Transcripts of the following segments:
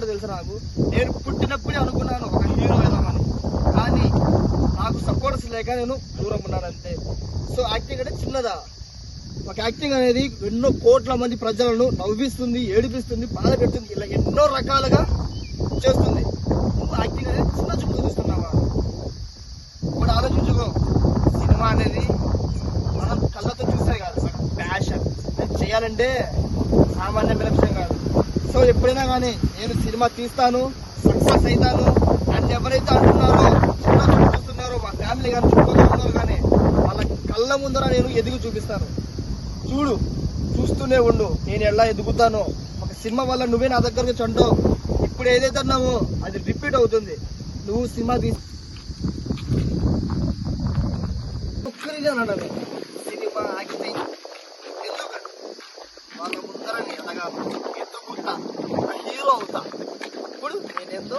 అనుకున్నాడు తెలుసు నాకు? నేను పుట్టినప్పుడే అనుకున్నాను ఒక హీరో అవుదామని కానీ నాకు సపోర్ట్స్ లేక నేను దూరం ఉన్నాను అంతే సో యాక్టింగ్ అంటే చిన్నదా? ఒక యాక్టింగ్ అనేది ఎన్నో కోట్ల మంది ప్రజలను నవ్విస్తుంది ఏడిపిస్తుంది బాధ పెడుతుంది ఇలా ఎన్నో రకాలుగా చేస్తుంది. నువ్వు యాక్టింగ్ అనేది చిన్న చూపు చూస్తున్నావా ఇప్పుడు ఆలోచించుకో. సినిమా అనేది మనం కళ్ళతో చూస్తే కాదు ప్యాషన్ చేయాలంటే సామాన్యమైన విషయం కాదు సో ఎప్పుడైనా కానీ నేను సినిమా తీస్తాను సక్సెస్ అవుతాను. అండ్ ఎవరైతే అంటున్నారో చిన్న చూస్తున్నారో మా ఫ్యామిలీ కానీ చుట్టుపక్కల కానీ వాళ్ళ కళ్ళ ముందర నేను ఎదుగు చూపిస్తాను. చూడు చూస్తూనే ఉండు. నేను ఎలా ఎదుగుతానో. ఒక సినిమా వల్ల నువ్వే నా దగ్గరకు చంటావు ఇప్పుడు ఏదైతే అన్నావో అది రిపీట్ అవుతుంది. నువ్వు సినిమా తీ ఒక్కరిగా అన్నాను సినిమా ఆగితే ఎందుకంటే వాళ్ళ ముందర నేను ఎదగాలి ఎత్తుకుంటా ఒక హీరో అవుతా ఇప్పుడు నేనేందో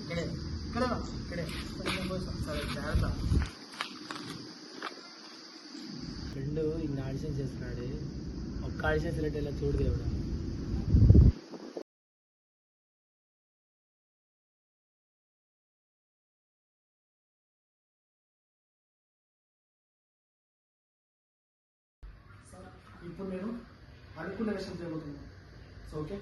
ఇక్కడే ఇక్కడే ఇక్కడే. సరే జాగ్రత్త. ఫ్రెండ్ ఇన్ని ఆడిషన్ చేస్తున్నాడు. ఒక్క ఆడిషన్ సెలెక్ట్ అయ్యేలా చూడు దేవుడు. ఇప్పుడు నేను అనుకున్న విషయం చేయబోతున్నాను సో ఓకే?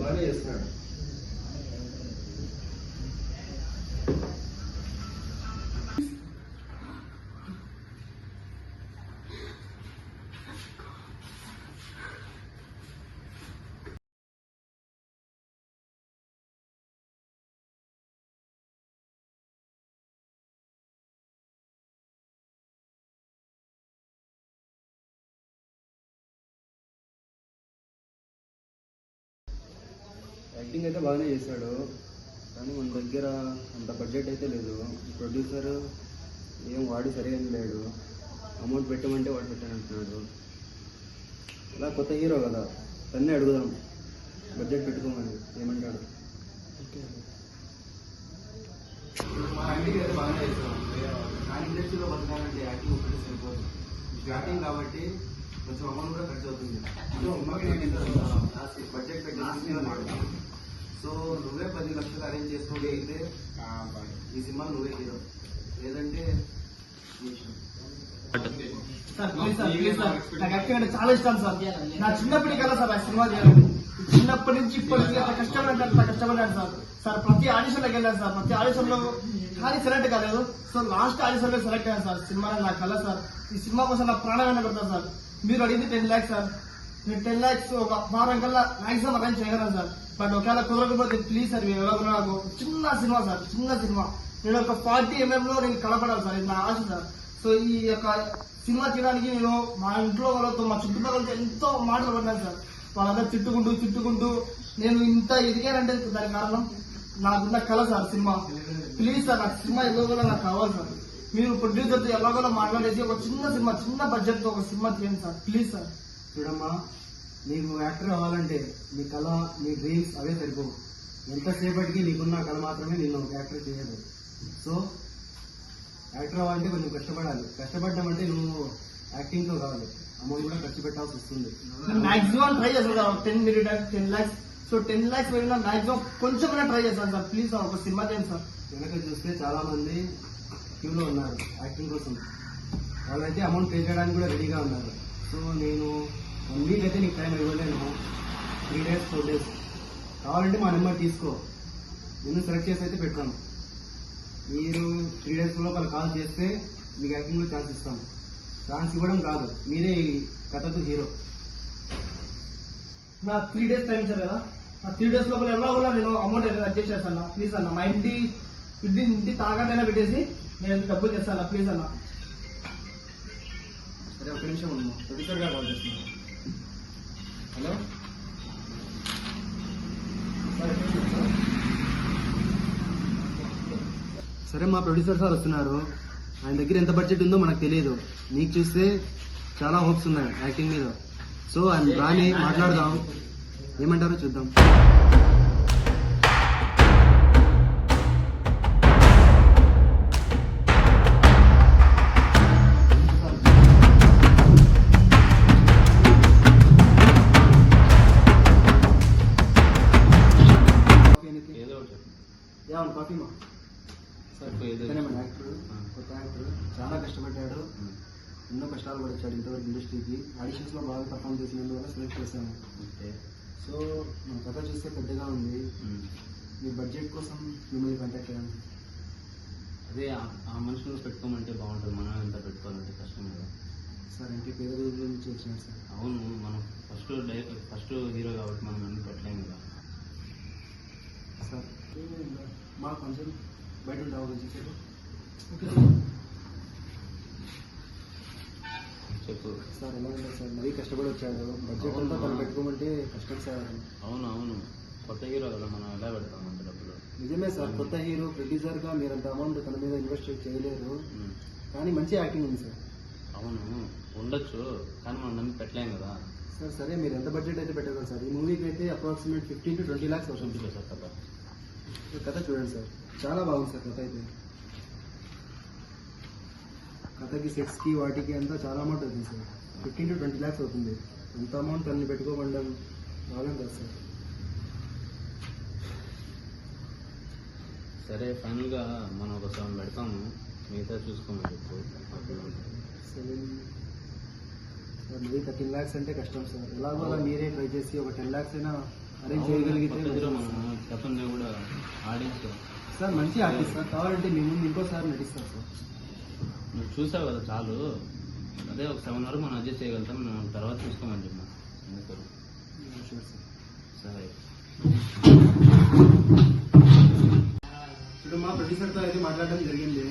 బాగానే చేస్తున్నాడు. యాక్టింగ్ అయితే బాగానే చేశాడు. కానీ మన దగ్గర అంత బడ్జెట్ అయితే లేదు. ప్రొడ్యూసర్ ఏం వాడి సరిగా లేడు అమౌంట్ పెట్టమంటే వాడు పెట్టానంటున్నాడు. ఇలా కొత్త హీరో కదా. తన్నే అడుగుదాం. బడ్జెట్ పెట్టుకోమని. ఏమంటాడు? అయితే బాగానే స్టార్టింగ్ కాబట్టి కొంచెం అమౌంట్ కూడా ఖర్చు అవుతుంది బడ్జెట్ పెట్టి సో నువ్వే పది లక్షలు అరేంజ్ చేసుకోండి అయితే ఈ సినిమా నువ్వే హీరో లేదంటే చాలా ఇష్టం సార్. నా చిన్నప్పటి కల్లా సార్ ఆ సినిమా చేయాలి చిన్నప్పటి నుంచి ఇప్పటికి అంత కష్టపడి అంత కష్టపడ్డాను సార్. సార్ ప్రతి ఆడిషన్లోకి వెళ్ళాను సార్. ప్రతి ఆడిషన్లో కానీ సెలెక్ట్ కాలేదు. సో లాస్ట్ ఆడిషన్లో సెలెక్ట్ అయ్యాను సార్. సినిమా నా కళ సార్. ఈ సినిమా కోసం నా ప్రాణమైన పెడతాను సార్. మీరు అడిగింది టెన్ ల్యాక్స్ సార్. నేను టెన్ ల్యాక్స్ ఒక వారం కల్లా మాక్సిమం అరేంజ్ చేయగలను సార్. బట్ ఒకవేళ కుదరకపోతే ప్లీజ్ సార్ మీరు ఎలా నాకు చిన్న సినిమా సార్ చిన్న సినిమా. నేను ఒక ఫార్టీ ఎంఎం లో నేను కలపడాలి సార్ ఇది నా ఆశ సార్. సో ఈ యొక్క సినిమా చేయడానికి నేను మా ఇంట్లో వాళ్ళతో మా చుట్టుపక్కలతో ఎంతో మాటలు పడ్డాను సార్. వాళ్ళందరూ తిట్టుకుంటూ తిట్టుకుంటూ నేను ఇంత ఎదిగానంటే దానికి కారణం నాకున్న కళ సార్ సినిమా. ప్లీజ్ సార్ నాకు సినిమా ఎలాగోలా నాకు కావాలి సార్. మీరు ప్రొడ్యూసర్తో ఎలాగోలా మాట్లాడేసి ఒక చిన్న సినిమా చిన్న బడ్జెట్తో ఒక సినిమా చేయండి సార్. Please sir. చూడమ్మా నీకు యాక్టర్ అవ్వాలంటే నీ కళ నీ డ్రీమ్స్ అవే సరిపోవు. ఎంతసేపటికి నీకున్న కళ మాత్రమే ఒక యాక్టర్ చేయదు. సో యాక్టర్ అవ్వాలంటే కొంచెం కష్టపడాలి. కష్టపడడం అంటే నువ్వు యాక్టింగ్తో కావాలి. అమౌంట్ కూడా ఖర్చు పెట్టాల్సి వస్తుంది. మాక్సిమం ట్రై చేస్తాను sir ten minute ten lakhs so ten lakhs పోయినా మాక్సిమం కొంచెం ట్రై చేస్తాను సార్. ప్లీజ్ సార్ ఒక సినిమా చేయండి సార్. వెనక చూస్తే చాలా మంది క్యూలో ఉన్నారు యాక్టింగ్ కోసం. వాళ్ళైతే అమౌంట్ పే చేయడానికి కూడా రెడీగా ఉన్నారు. సో నేను అయితే నీకు టైం ఇవ్వలేను. త్రీ డేస్ ఫోర్ డేస్ కావాలంటే మా నెంబర్ తీసుకో. నిన్ను సెలెక్ట్ చేసి అయితే పెడతాను. మీరు త్రీ డేస్ లోపల కాల్ చేస్తే మీకు యాక్టింగ్లో ఛాన్స్ ఇస్తాం. ఛాన్స్ ఇవ్వడం కాదు. మీరే ఈ కథకు హీరో నా త్రీ డేస్ టైం సార్ కదా. నా త్రీ డేస్ లోపల ఎలా కూడా నేను అమౌంట్ అడ్జస్ట్ చేస్తాను ప్లీజ్ అన్న. మా ఇంటి ఇంటి ఇంటి తాగటైనా పెట్టేసి నేను డబ్బులు చేస్తాను ప్లీజ్ అన్న. సరే ఒక నిమిషం ఉన్నాము ప్రొడ్యూసర్గా కాల్ చేస్తున్నాను. హలో? సరే మా ప్రొడ్యూసర్ సార్ వస్తున్నారు. ఆయన దగ్గర ఎంత బడ్జెట్ ఉందో మనకు తెలియదు. నీకు చూస్తే చాలా హోప్స్ ఉన్నాయి యాక్టింగ్ మీద. సో ఆయన రాని మాట్లాడదాం. ఏమంటారో చూద్దాం. కష్టపడ్డాడు ఎన్నో కష్టాలు కూడా వచ్చాడు ఇంతవరకు ఇండస్ట్రీకి. ఆడిషన్స్లో బాగా పర్ఫామ్ చేసినందువల్ల సెలెక్ట్ ఓకే. సో మన కథ చూస్తే పెద్దగా ఉంది. మీ బడ్జెట్ కోసం మిమ్మల్ని కాంటాక్ట్ అయ్యాను అదే ఆ- మనుషులు పెట్టుకోమంటే బాగుంటుంది. మనం ఎంత పెట్టుకోవాలంటే కష్టం కదా. సార్ అంటే పేద రోజుల నుంచి వచ్చినాడు సార్. అవును మనం ఫస్ట్ డై ఫస్ట్ హీరో కాబట్టి మనం అన్ని పెట్టలేం కదా. సార్ మా కొంచెం బయట ఉంటావు సేపు. చెప్పు. సార్ ఎలా ఉంది సార్ మరీ కష్టపడి వచ్చాడు బడ్జెట్ అంతా తను పెట్టుకోమంటే కష్టం సార్. అవును అవును. కొత్త హీరో కదా మనం ఎలా పెడతాం అంత డబ్బులు? నిజమే సార్ కొత్త హీరో ప్రొడ్యూసర్గా మీరు అంత అమౌంట్ తన మీద ఇన్వెస్ట్ చేయలేరు. కానీ మంచి యాక్టింగ్ ఉంది సార్. అవును ఉండొచ్చు. కానీ మనం నమ్మి పెట్టలేం కదా. సార్ సరే మీరు ఎంత బడ్జెట్ అయితే పెట్టగలరు సార్? ఈ మూవీకి అయితే approximate fifteen to twenty lakhs చూపించే సార్ ఈ కథ చూడండి సార్. చాలా బాగుంది సార్ కథ అయితే. కథకి సెట్స్కి వాటికి అంతా చాలా అమౌంట్ అవుతుంది sir. Fifteen to twenty lakhs అవుతుంది. అంత అమౌంట్ అన్ని పెట్టుకోమండం బాగా కదా సార్. సరే ఫైనల్గా మనం ఒక సెవెన్ పెడతాము. మిగతా చూసుకోమని చెప్పు సెవెన్ సార్ మరీ థర్టీన్ ల్యాక్స్ అంటే కష్టం సార్. ఎలాగో అలా మీరే ట్రై చేసి ఒక టెన్ ల్యాక్స్ అయినా అరేంజ్ చేయగలిగితే గతంలో కూడా ఆడియన్స్. సార్ మంచి ఆర్టిస్ట్ సార్. కావాలంటే మీ ముందు ఇంకోసారి నటిస్తారు సార్. నువ్వు చూసావు కదా చాలు. అదే ఒక సెవెన్ వరకు మనం అడ్జస్ట్ చేయగలుగుతాం మనం తర్వాత చూసుకోమని చెప్పిన. ఎందుకు? సరే. ఇప్పుడు మా ప్రొడ్యూసర్తో అయితే మాట్లాడడం జరిగింది.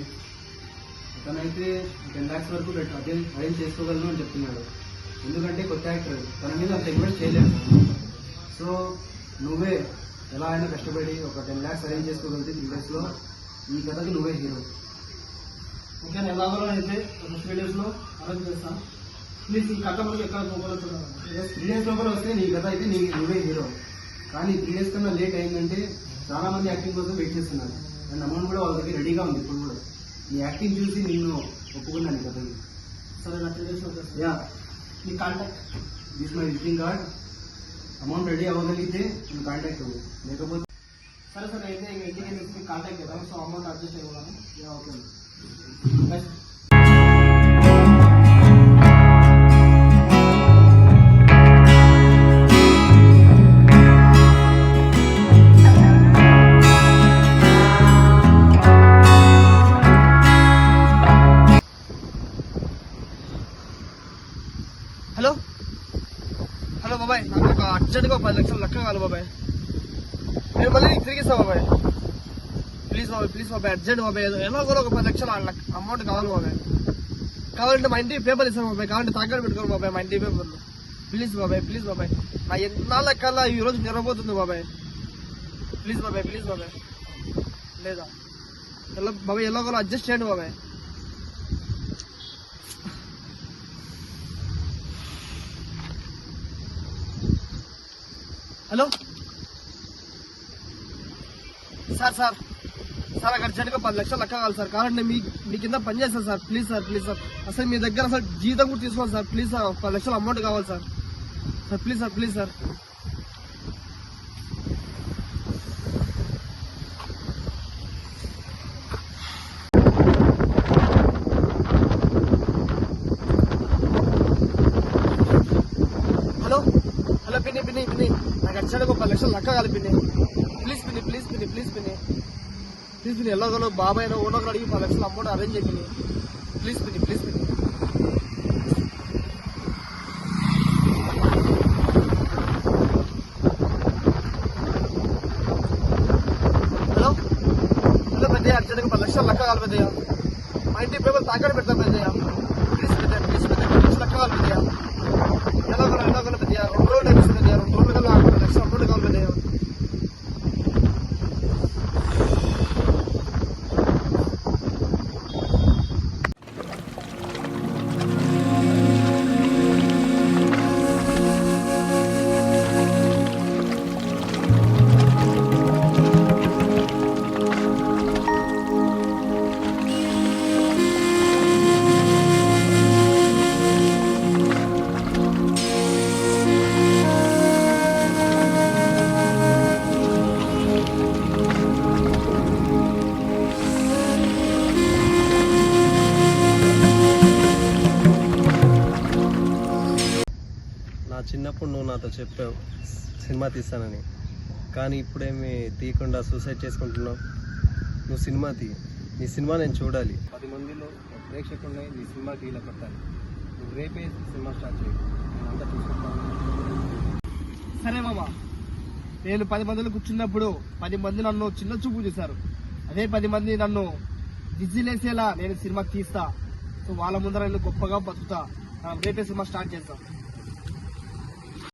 అతనైతే టెన్ ల్యాక్స్ వరకు అదే అరేంజ్ చేసుకోగలను అని చెప్తున్నాడు. ఎందుకంటే కొత్త యాక్టర్ తన మీద అంత ఇన్వెస్ట్ చేయలేదు. సో నువ్వే ఎలా అయినా కష్టపడి ఒక టెన్ ల్యాక్స్ అరేంజ్ చేసుకోగలిగితే త్రీ డేస్లో ఈ కథకి నువ్వే హీరో ఇంకా నేను ఎలాగో అయితే ఒక త్రీ డేస్లో అరేంజ్ చేస్తాను ప్లీజ్ ఈ కథ మనకి ఎక్కడ త్రీ డేస్ లోపల వస్తే నీ కథ అయితే నీ నువ్వే హీరో కానీ త్రీ డేస్ కన్నా లేట్ అయిందంటే చాలా మంది యాక్టింగ్ కోసం వెయిట్ చేస్తున్నారు. అండ్ అమౌంట్ కూడా వాళ్ళ దగ్గర రెడీగా ఉంది ఇప్పుడు కూడా. నీ యాక్టింగ్ చూసి నిన్ను ఒప్పుకున్నాను కథకి సరే నా three days. Yeah me contact this my visiting card amount ready అవ్వగలిగితే నేను కాంటాక్ట్ అవ్వు లేకపోతే సరే సరే అయితే ఇంటికి కాంటాక్ట్ చేద్దాం. So amount adjust yeah okay hello hello బాబాయ్ నాకు ఒక అర్జెంట్గా ఒక పది లక్షలు లెక్క కావాలి బాబాయ్ నేను మళ్ళీ నీకు తిరిగిస్తా బాబాయ్ ప్లీజ్ బాబాయ్ ప్లీజ్ బాబాయ్ అర్జెంట్ బాబాయ్ ఏదో ఎలా కూడా ఒక పది లక్షలు అమౌంట్ కావాలి బాబాయ్ కావాలంటే మా ఇంటి పేపర్ ఇస్తాను బాబాయ్ కావాలంటే తాకట్టు పెట్టుకోరు బాబాయ్ మా ఇంటి పేపర్లు ప్లీజ్ బాబాయ్ ప్లీజ్ బాబాయ్ నా ఎన్నాళ్ళ కల్లా ఈ రోజు నిరవబోతుంది బాబాయ్ ప్లీజ్ బాబాయ్ ప్లీజ్ బాబాయ్ లేదా? ఎలా బాబాయ్ ఎలాగోలా అడ్జస్ట్ చేయండి బాబాయ్ హలో సార్ సార్ సార్ అక్కడ అర్జెంట్గా పది లక్షలు లెక్క కావాలి సార్. కావాలంటే మీ మీ కింద పని చేస్తాను sir. Please sir please sir. అసలు మీ దగ్గర అసలు జీతం కూడా తీసుకోవాలి సార్. ప్లీజ్ సార్ పది లక్షలు అమౌంట్ కావాలి sir. Sir please sir please sir. Hello? Hello పిన్ని పిన్ని పిన్ని. నాకు అర్జెంట్గా ఒక పది లక్షలు లెక్క కాదు పిన్ని. ప్లీజ్ పిన్ని ప్లీజ్ పిన్ని ప్లీజ్ పిన్ని. ప్లీజ్ నేను ఎలాగోలో బాబాయ్ ఓనర్ అడిగి పది లక్షలు అమౌంట్ అరేంజ్ చేయండి. ప్లీజ్ పిన్ని ప్లీజ్ పిన్ని హలో హలో పెద్దయ్య అర్జెంట్గా పది లక్షలు లెక్క కావాలి పెద్దయ్య. మా ఇంటి పేపర్ తాకట్టు పెడతాను. చెప్పావు. సినిమా తీస్తానని. కానీ ఇప్పుడేమి తీయకుండా సూసైడ్ చేసుకుంటున్నావు? నువ్వు సినిమా తీ. నీ సినిమా నేను చూడాలి. పది మందిలో ప్రేక్షకుల్ని నీ సినిమా తీయలే పెట్టాలి. నువ్వు రేపే సినిమా స్టార్ట్ చేయి. నేనంతా చూసుకుంటాను. సరే మామ. నేను పది మందిలో కూర్చున్నప్పుడు పది మంది నన్ను చిన్న చూపు చూశారు. అదే పది మంది నన్ను విజిలేసేలా నేను సినిమా తీస్తా. సో వాళ్ళ ముందర నేను గొప్పగా బతుకుతా. రేపే సినిమా స్టార్ట్ చేస్తాం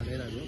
అదే రాజు